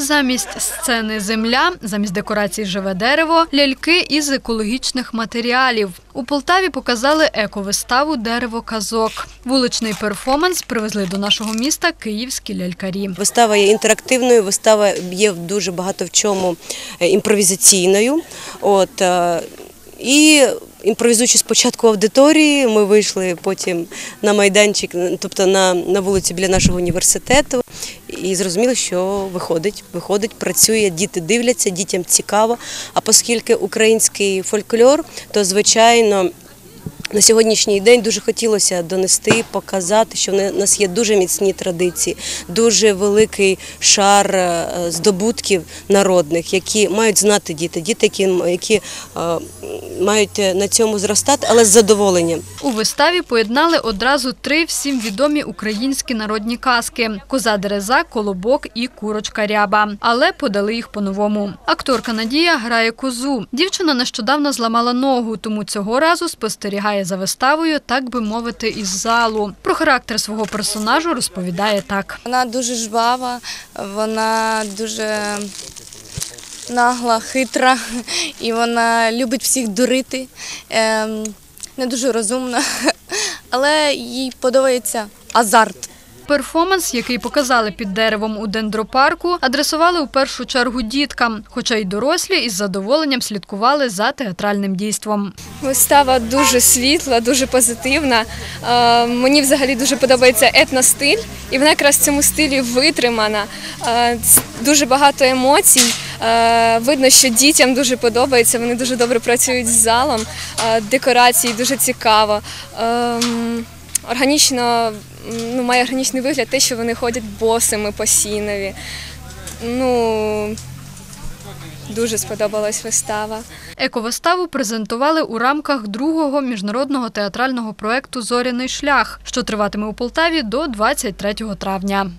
Замість сцени земля, замість декорацій живе дерево, ляльки із екологічних матеріалів. У Полтаві показали ековиставу Дерево казок. Вуличний перформанс привезли до нашого міста київські лялькарі. Вистава є інтерактивною, вистава є дуже багато в чому е, імпровізаційною. От, е, і імпровізуючи спочатку аудиторії, ми вийшли потім на майданчик, тобто на, на вулиці біля нашого університету, і зрозуміли, що виходить, виходить, працює, діти дивляться, дітям цікаво. А оскільки український фольклор, то звичайно. На сьогоднішній день дуже хотілося донести, показати, що в нас є дуже міцні традиції, дуже великий шар е, здобутків народних, які мають знати діти, діти, які, які е, мають на цьому зростати, але з задоволенням. У виставі поєднали одразу три всім відомі українські народні казки: коза дереза, колобок і курочка ряба. Але подали їх по-новому. Акторка Надія грає козу. Дівчина нещодавно зламала ногу, тому цього разу спостерігає за виставою, так би мовити, із залу. Про характер свого персонажу розповідає так. Вона дуже жвава, вона дуже нагла, хитра, і вона любить всіх дурити, ем, не дуже розумна, але їй подобається азарт. Перформанс, який показали під деревом у дендропарку, адресували у першу чергу діткам, хоча й дорослі із задоволенням слідкували за театральним дійством. Вистава дуже світла, дуже позитивна. Е, Мені взагалі дуже подобається етностиль, і вона якраз в цьому стилі витримана. Е, Дуже багато емоцій. Е, Видно, що дітям дуже подобається. Вони дуже добре працюють з залом. Декорації дуже цікаво. Органічно ну, має органічний вигляд те, що вони ходять босими по сінові. Ну, дуже сподобалась вистава. Ековиставу презентували у рамках другого міжнародного театрального проекту Зоряний шлях, що триватиме у Полтаві до 23 травня.